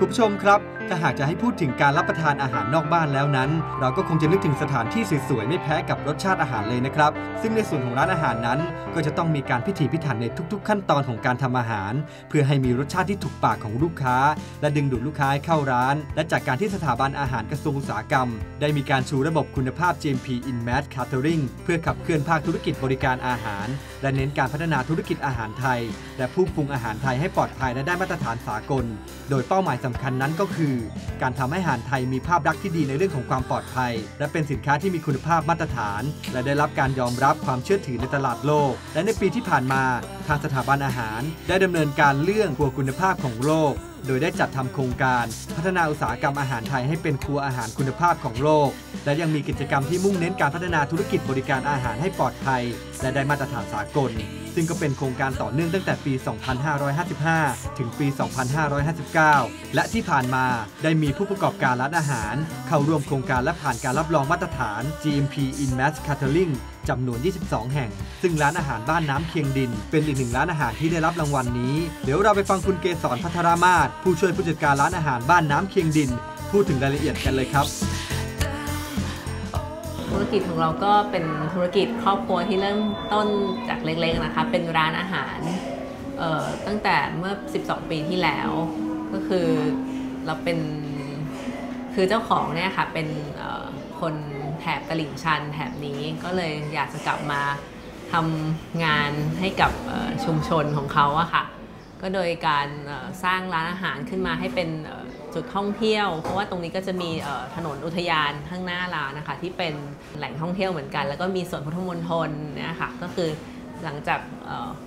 คุณผู้ชมครับ ถ้าหากจะให้พูดถึงการรับประทานอาหารนอกบ้านแล้วนั้น เราก็คงจะนึกถึงสถานที่สวยๆไม่แพ้กับรสชาติอาหารเลยนะครับ ซึ่งในส่วนของร้านอาหารนั้น ก็จะต้องมีการพิถีพิถันในทุก ๆ ขั้นตอนของการทำอาหาร เพื่อให้มีรสชาติที่ถูกปากของลูกค้า และดึงดูดลูกค้าให้เข้าร้าน และจากการที่สถาบันอาหารกระทรวงอุตสาหกรรม ได้มีการชูระบบคุณภาพ GMP in Mass Catering เพื่อขับเคลื่อนภาคธุรกิจบริการอาหาร และเน้นการพัฒนาธุรกิจอาหารไทย และผู้ปรุงอาหารไทยให้ปลอดภัยและได้มาตรฐานสากล โดยเป้าหมายสำคัญนั้นก็คือการทำให้อาหารไทยมีภาพลักษณ์ที่ดีในเรื่องของความปลอดภัย และเป็นสินค้าที่มีคุณภาพมาตรฐาน และได้รับการยอมรับความเชื่อถือในตลาดโลก และในปีที่ผ่านมา ทางสถาบันอาหาร ได้ดำเนินการเรื่องครัวคุณภาพของโลก โดยได้จัดทำโครงการ พัฒนาอุตสาหกรรมอาหารไทยให้เป็นครัวอาหารคุณภาพของโลก และยังมีกิจกรรมที่มุ่งเน้นการพัฒนาธุรกิจบริการอาหารให้ปลอดภัย และได้มาตรฐานสากล ซึ่งก็เป็นโครงการต่อเนื่องตั้งแต่ปี 2555 ถึงปี 2559 และที่ผ่านมาได้มีผู้ประกอบการร้านอาหาร เข้าร่วมโครงการและผ่านการรับรองมาตรฐาน GMP in Mass Catering จำนวน 22 แห่ง ซึ่งร้านอาหารบ้านน้ำเคียงดิน เป็นอีกหนึ่งร้านอาหารที่ได้รับรางวัลนี้ เดี๋ยวเราไปฟังคุณเกษรพัทรามาศผู้ช่วยผู้จัดการร้านอาหารบ้านน้ำเคียงดิน พูดถึงรายละเอียดกันเลยครับ ธุรกิจของเราก็เป็นธุรกิจครอบครัวที่เริ่มต้นจากเล็กๆนะคะ เป็นร้านอาหารตั้งแต่เมื่อ 12 ปีที่แล้ว ก็คือเราเป็นคือเจ้าของเนี่ยค่ะเป็นเคนแถบตลิ่งชันแถบนี้ก็เลยอยากจะกลับมาทำงานให้กับชุมชนของเขาอะค่ะ ก็โดยการสร้างร้านอาหารขึ้นมาให้เป็นจุดท่องเที่ยว เพราะว่าตรงนี้ก็จะมีถนนอุทยานข้างหน้าร้านนะคะ ที่เป็นแหล่งท่องเที่ยวเหมือนกัน แล้วก็มีสวนพุทธมณฑลเนี่ยค่ะก็คือหลังจาก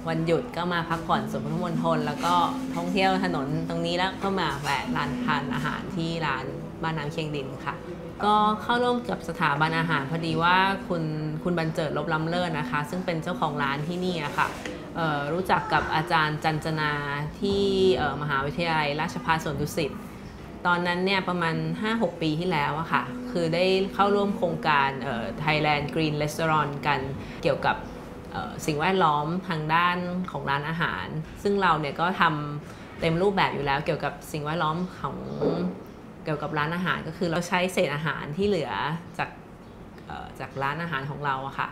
วันหยุดก็มาพักผ่อนสวนพุทธมณฑลแล้วก็ท่องเที่ยวถนนตรงนี้แล้วก็มาแวะร้านทานอาหารที่ร้าน บ้านน้ำเคียงดินค่ะ ก็เข้าร่วมกับสถาบันอาหารพอดีว่าคุณคุณบรรเจิดลบล้ำเลิศนะคะ ซึ่งเป็นเจ้าของร้านที่นี่อะค่ะเอ่อรู้จักกับอาจารย์จันจนาที่มหาวิทยาลัยราชภัฏสวนดุสิตตอนนั้นเนี่ยประมาณ 5-6 ปีที่แล้วอะค่ะ คือได้เข้าร่วมโครงการ Thailand Green Restaurant กันเกี่ยวกับสิ่งแวดล้อมทางด้านของร้านอาหาร ซึ่งเราเนี่ยก็ทำเต็มรูปแบบอยู่แล้วเกี่ยวกับสิ่งแวดล้อมของ เกี่ยวกับร้านอาหารก็คือเราใช้เศษอาหารที่เหลือจากจากร้านอาหารของเราอะค่ะ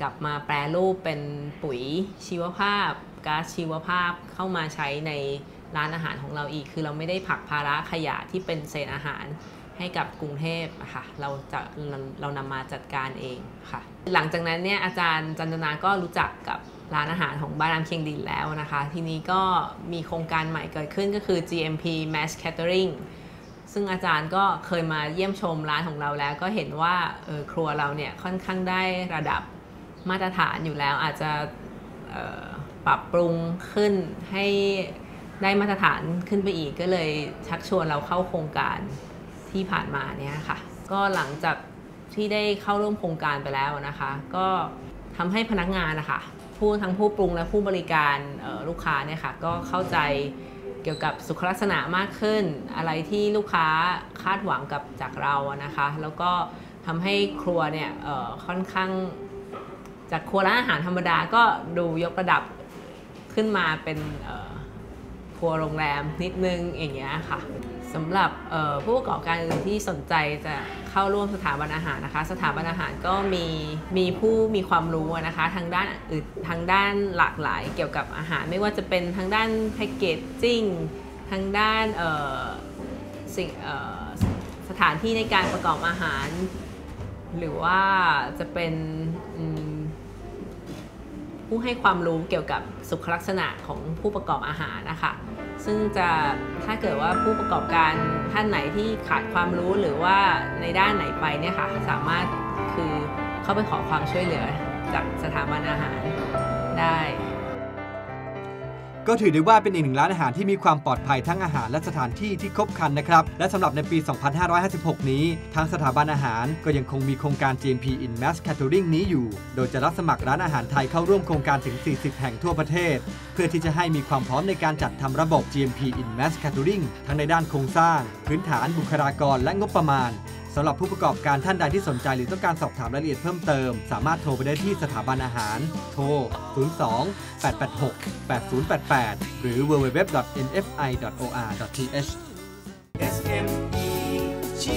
กลับมาแปรรูปเป็นปุ๋ยชีวภาพก๊าซชีวภาพเข้ามาใช้ในร้านอาหารของเราอีก คือเราไม่ได้ผลักภาระขยะที่เป็นเศษอาหารให้กับกรุงเทพอะค่ะเราจะเรานำมาจัดการเองค่ะ หลังจากนั้นเนี่ยอาจารย์จันทนาก็รู้จักกับร้านอาหารของบ้านน้ำเคียงดินแล้วนะคะ ทีนี้ก็มีโครงการใหม่เกิดขึ้นก็คือ GMP Mass Catering ซึ่งอาจารย์ก็เคยมาเยี่ยมชมร้านของเราแล้ว ก็เห็นว่าเออครัวเราเนี่ยค่อนข้างได้ระดับมาตรฐานอยู่แล้ว อาจจะออปรับปรุงขึ้นให้ได้มาตรฐานขึ้นไปอีกก็เลยชักชวนเราเข้าโครงการที่ผ่านมาเนี่ยค่ะ ก็หลังจากที่ได้เข้าร่วมโครงการไปแล้วนะคะ ก็ทำให้พนักงานนะคะผู้ทั้งผู้ปรุงและผู้บริการออลูกค้าเนี่ยค่ะก็เข้าใจ เกี่ยวกับสุขลักษณะมากขึ้น อะไรที่ลูกค้าคาดหวังกับจากเราอะนะคะ แล้วก็ทำให้ครัวเนี่ยค่อนข้างจากครัวร้านอาหารธรรมดาก็ดูยกระดับขึ้นมาเป็นครัวโรงแรมนิดนึงอย่างเงี้ยค่ะ สำหรับผู้ประกอบการอื่นที่สนใจจะเข้าร่วมสถาบันอาหารนะคะ สถาบันอาหารก็มีมีผู้มีความรู้นะคะทางด้านอื่นทางด้านหลากหลายเกี่ยวกับอาหาร ไม่ว่าจะเป็นทางด้านแพคเกจจิ้งทางด้านสิ่งสถานที่ในการประกอบอาหาร หรือว่าจะเป็นผู้ให้ความรู้เกี่ยวกับสุขลักษณะของผู้ประกอบอาหารนะคะ ซึ่งจะถ้าเกิดว่าผู้ประกอบการท่านไหนที่ขาดความรู้หรือว่าในด้านไหนไปเนี่ยค่ะสามารถคือเข้าไปขอความช่วยเหลือจากสถาบันอาหารได้ ก็ถือได้ว่าเป็นอีกหนึ่งร้านอาหารที่มีความปลอดภัยทั้งอาหารและสถานที่ที่ครบครันนะครับ และสำหรับในปี 2556 นี้ ทางสถาบันอาหารก็ยังคงมีโครงการ GMP in Mass Catering นี้อยู่ โดยจะรับสมัครร้านอาหารไทยเข้าร่วมโครงการถึง 40 แห่งทั่วประเทศ เพื่อที่จะให้มีความพร้อมในการจัดทำระบบ GMP in Mass Catering ทั้งในด้านโครงสร้าง พื้นฐานบุคลากรและงบประมาณ สำหรับผู้ประกอบการท่านใดที่สนใจหรือต้องการสอบถามรายละเอียดเพิ่มเติม สามารถโทรไปได้ที่สถาบันอาหาร โทร 02 886 8088 หรือ www.nfi.or.th M E ชี